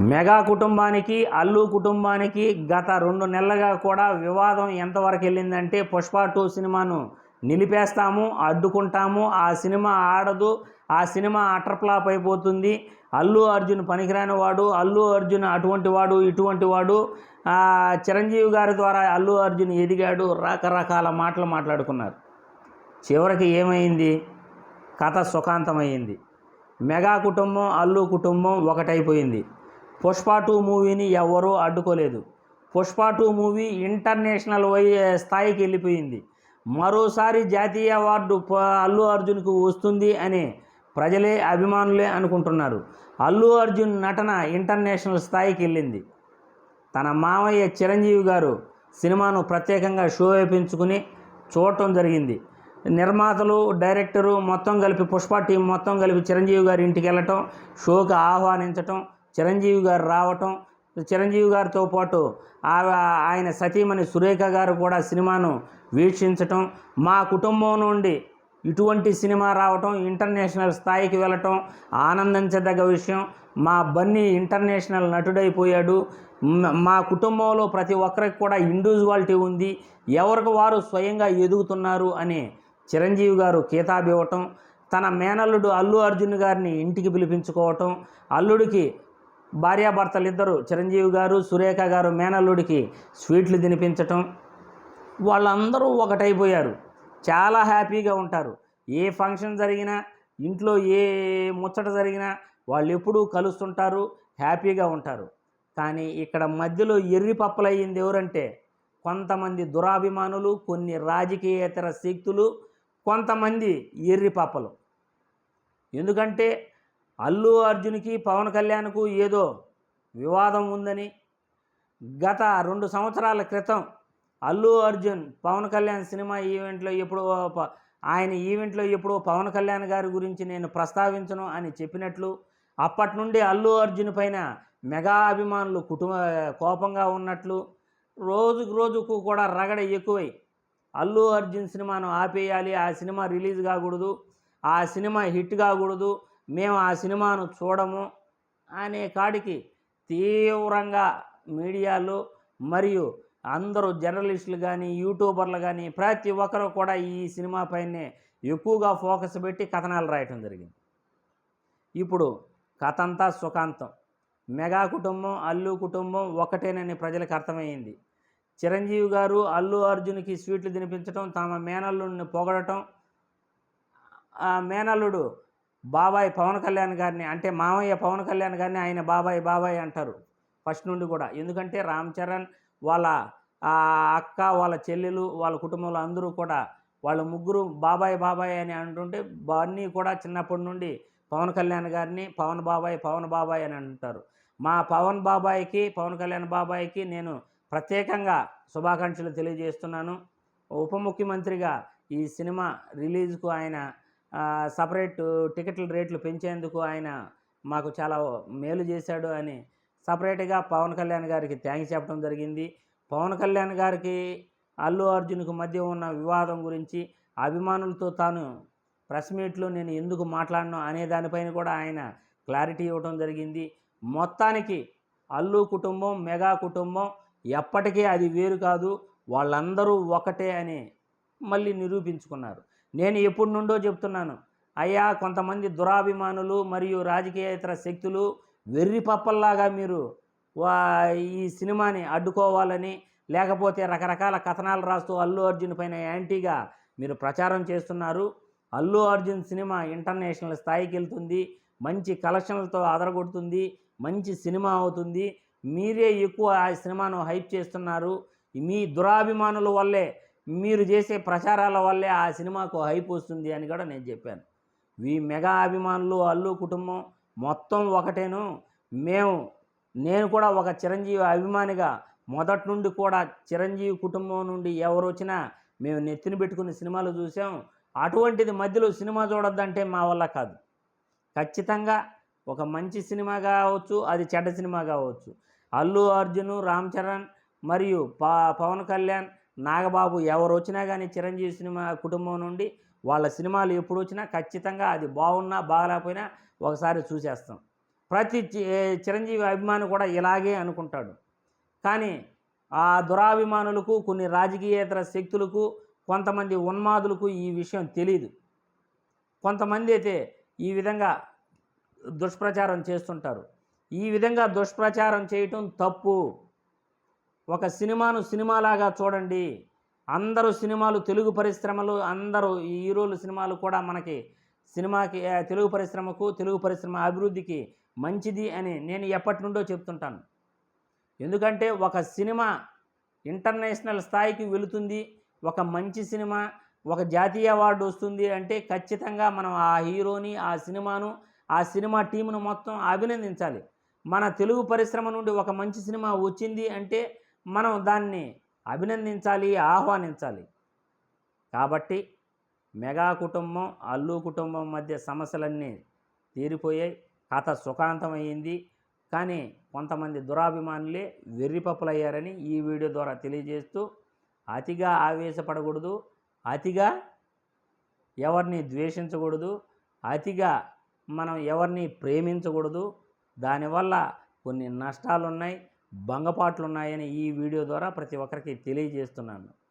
Mega కుటుంబానికి అల్లు కుటుంబానికి గత రెండు నెలలుగా కూడా వివాదం ఎంతవరకు వెళ్ళిందంటే పుష్ప టూ సినిమాను నిలిపేస్తాము అడ్డుకుంటాము ఆ సినిమా ఆడదు ఆ సినిమా అటర్ఫ్లాప్ అయిపోతుంది. అల్లు అర్జున్ పనికిరాని వాడు అల్లు అర్జున్ అటువంటి వాడు ఇటువంటి వాడు. చిరంజీవి గారి ద్వారా అల్లు అర్జున్ ఎదిగాడు రకరకాల మాటలు మాట్లాడుకున్నారు. చివరికి ఏమైంది? కథ సుఖాంతమైంది మెగా కుటుంబం అల్లు కుటుంబం ఒకటైపోయింది. పుష్ప టూ మూవీని ఎవరూ అడ్డుకోలేదు. పుష్ప టూ మూవీ ఇంటర్నేషనల్ వై స్థాయికి వెళ్ళిపోయింది. మరోసారి జాతీయ అవార్డు ప- అల్లు అర్జున్కు వస్తుంది అని ప్రజలే అభిమానులే అనుకుంటున్నారు. అల్లు అర్జున్ నటన ఇంటర్నేషనల్ స్థాయికి వెళ్ళింది. తన మామయ్య చిరంజీవి గారు సినిమాను ప్రత్యేకంగా షో వేయించుకుని చూడటం జరిగింది. నిర్మాతలు డైరెక్టరు మొత్తం కలిపి పుష్ప టీం మొత్తం కలిపి చిరంజీవి గారి ఇంటికి వెళ్ళటం షోకి ఆహ్వానించటం చిరంజీవి గారు రావటం చిరంజీవి గారితో పాటు ఆయన సతీమణి సురేఖ గారు కూడా సినిమాను వీక్షించటం మా కుటుంబం నుండి ఇటువంటి సినిమా రావటం ఇంటర్నేషనల్ స్థాయికి వెళ్ళటం ఆనందించదగ్గ విషయం. మా బన్నీ ఇంటర్నేషనల్ నటుడైపోయాడు. మా కుటుంబంలో ప్రతి ఒక్కరికి కూడా ఇండివిజువాలిటీ ఉంది. ఎవరికి వారు స్వయంగా ఎదుగుతున్నారు అని చిరంజీవి గారు కితాబివ్వటం తన మేనల్లుడు అల్లు అర్జున్ గారిని ఇంటికి పిలిపించుకోవటం అల్లుడికి భార్యాభర్తలు ఇద్దరు చిరంజీవి గారు సురేఖ గారు మేనల్లుడికి స్వీట్లు తినిపించటం. వాళ్ళందరూ ఒకటైపోయారు. చాలా హ్యాపీగా ఉంటారు. ఏ ఫంక్షన్ జరిగినా ఇంట్లో ఏ ముచ్చట జరిగినా వాళ్ళు ఎప్పుడూ కలుస్తుంటారు హ్యాపీగా ఉంటారు. కానీ ఇక్కడ మధ్యలో ఎర్రి పప్పలయ్యింది ఎవరంటే కొంతమంది దురాభిమానులు కొన్ని రాజకీయేతర శక్తులు కొంతమంది ఎర్రి పప్పలు. ఎందుకంటే అల్లు అర్జున్కి పవన్ కళ్యాణ్కు ఏదో వివాదం ఉందని గత రెండు సంవత్సరాల క్రితం అల్లు అర్జున్ పవన్ కళ్యాణ్ సినిమా ఈవెంట్లో ఎప్పుడో ప- ఆయన ఈవెంట్లో ఎప్పుడో పవన్ కళ్యాణ్ గారి గురించి నేను ప్రస్తావించను అని చెప్పినట్లు అప్పటి నుండి అల్లు అర్జున్ పైన మెగా అభిమానులు కుటుంబ కోపంగా ఉన్నట్లు రోజుకు రోజుకు కూడా రగడ ఎక్కువై అల్లు అర్జున్ సినిమాను ఆపేయాలి ఆ సినిమా రిలీజ్ కాకూడదు ఆ సినిమా హిట్ కాకూడదు మేము ఆ సినిమాను చూడము అనే కాడికి తీవ్రంగా మీడియాలు మరియు అందరూ జర్నలిస్టులు కానీ యూట్యూబర్లు కానీ ప్రతి ఒక్కరు కూడా ఈ సినిమా పైనే ఎక్కువగా ఫోకస్ పెట్టి కథనాలు రాయటం జరిగింది. ఇప్పుడు కథ అంతా సుఖాంతం. మెగా కుటుంబం అల్లు కుటుంబం ఒకటేనని ప్రజలకు అర్థమైంది చిరంజీవి గారు అల్లు అర్జున్కి స్వీట్లు తినిపించడం తమ మేనల్లుడిని పొగడటం ఆ మేనల్లుడు బాబాయ్ పవన్ కళ్యాణ్ గారిని అంటే మామయ్య పవన్ కళ్యాణ్ గారిని ఆయన బాబాయ్ బాబాయ్ అంటారు ఫస్ట్ నుండి కూడా. ఎందుకంటే రామ్ చరణ్ వాళ్ళ అక్క వాళ్ళ చెల్లెలు వాళ్ళ కుటుంబంలో అందరూ కూడా వాళ్ళ ముగ్గురు బాబాయ్ బాబాయ్ అని అంటుంటే బన్నీ కూడా చిన్నప్పటి నుండి పవన్ కళ్యాణ్ గారిని పవన్ బాబాయ్ పవన్ బాబాయ్ అని అంటారు. మా పవన్ బాబాయ్కి పవన్ కళ్యాణ్ బాబాయ్కి నేను ప్రత్యేకంగా శుభాకాంక్షలు తెలియజేస్తున్నాను. ఉప ముఖ్యమంత్రిగా ఈ సినిమా రిలీజ్కు ఆయన సపరేట్ టికెట్ల రేట్లు పెంచేందుకు ఆయన మాకు చాలా మేలు చేశాడు అని సపరేట్గా పవన్ కళ్యాణ్ గారికి థ్యాంక్స్ చెప్పడం జరిగింది. పవన్ కళ్యాణ్ గారికి అల్లు అర్జున్కు మధ్య ఉన్న వివాదం గురించి అభిమానులతో తాను ప్రెస్ మీట్లో నేను ఎందుకు మాట్లాడను అనే దానిపైన కూడా ఆయన క్లారిటీ ఇవ్వడం జరిగింది. మొత్తానికి అల్లు కుటుంబం మెగా కుటుంబం ఎప్పటికీ అది వేరు కాదు వాళ్ళందరూ ఒకటే అని మళ్ళీ నిరూపించుకున్నారు. నేను ఎప్పటి నుండో చెప్తున్నాను. అయ్యా కొంతమంది దురాభిమానులు మరియు రాజకీయేతర శక్తులు వెర్రి పప్పల్లాగా మీరు వా ఈ సినిమాని అడ్డుకోవాలని లేకపోతే రకరకాల కథనాలు రాస్తూ అల్లు అర్జున్ పైన యాంటీగా మీరు ప్రచారం చేస్తున్నారు. అల్లు అర్జున్ సినిమా ఇంటర్నేషనల్ స్థాయికి వెళ్తుంది. మంచి కలెక్షన్లతో అదరగొడుతుంది. మంచి సినిమా అవుతుంది. మీరే ఎక్కువ ఆ సినిమాను హైప్ చేస్తున్నారు. మీ దురాభిమానుల వల్లే మీరు చేసే ప్రచారాల వల్లే ఆ సినిమాకు హైప్ వస్తుంది అని కూడా నేను చెప్పాను. ఈ మెగా అభిమానులు అల్లు కుటుంబం మొత్తం ఒకటేను. మేము నేను కూడా ఒక చిరంజీవి అభిమానిగా మొదటి నుండి కూడా చిరంజీవి కుటుంబం నుండి ఎవరు వచ్చినా మేము నెత్తిన పెట్టుకుని సినిమాలు చూసాం. అటువంటిది మధ్యలో సినిమా చూడొద్దంటే మా వల్ల కాదు. ఖచ్చితంగా ఒక మంచి సినిమా కావచ్చు అది చెడ్డ సినిమా కావచ్చు. అల్లు అర్జున్ రామ్ చరణ్ మరియు పా పవన్ కళ్యాణ్ నాగబాబు ఎవరు వచ్చినా కానీ చిరంజీవి సినిమా కుటుంబం నుండి వాళ్ళ సినిమాలు ఎప్పుడు వచ్చినా ఖచ్చితంగా అది బాగున్నా బాగలేకపోయినా ఒకసారి చూసేస్తాం. ప్రతి చిరంజీవి అభిమాని కూడా ఇలాగే అనుకుంటాడు. కానీ ఆ దురాభిమానులకు కొన్ని రాజకీయేతర శక్తులకు కొంతమంది ఉన్మాదులకు ఈ విషయం తెలియదు కొంతమంది అయితే ఈ విధంగా దుష్ప్రచారం చేస్తుంటారు. ఈ విధంగా దుష్ప్రచారం చేయటం తప్పు. ఒక సినిమాను సినిమాలాగా చూడండి. అందరూ సినిమాలు తెలుగు పరిశ్రమలు అందరూ ఈ హీరోలు సినిమాలు కూడా మనకి సినిమాకి తెలుగు పరిశ్రమకు తెలుగు పరిశ్రమ అభివృద్ధికి మంచిది అని నేను ఎప్పటి నుండో చెప్తుంటాను. ఎందుకంటే ఒక సినిమా ఇంటర్నేషనల్ స్థాయికి వెళుతుంది. ఒక మంచి సినిమా ఒక జాతీయ అవార్డు వస్తుంది అంటే ఖచ్చితంగా మనం ఆ హీరోని ఆ సినిమాను ఆ సినిమా టీమును మొత్తం అభినందించాలి. మన తెలుగు పరిశ్రమ నుండి ఒక మంచి సినిమా వచ్చింది అంటే మనం దాన్ని అభినందించాలి ఆహ్వానించాలి. కాబట్టి మెగా కుటుంబం అల్లు కుటుంబం మధ్య సమస్యలన్నీ తీరిపోయాయి. కథ సుఖాంతమైంది కానీ కొంతమంది దురాభిమానులే వెర్రిపప్పులయ్యారని ఈ వీడియో ద్వారా తెలియజేస్తూ అతిగా ఆవేశపడకూడదు అతిగా ఎవరిని ద్వేషించకూడదు అతిగా మనం ఎవరిని ప్రేమించకూడదు. దానివల్ల కొన్ని నష్టాలు ఉన్నాయి భంగపాట్లు ఉన్నాయని ఈ వీడియో ద్వారా ప్రతి ఒక్కరికి తెలియజేస్తున్నాను.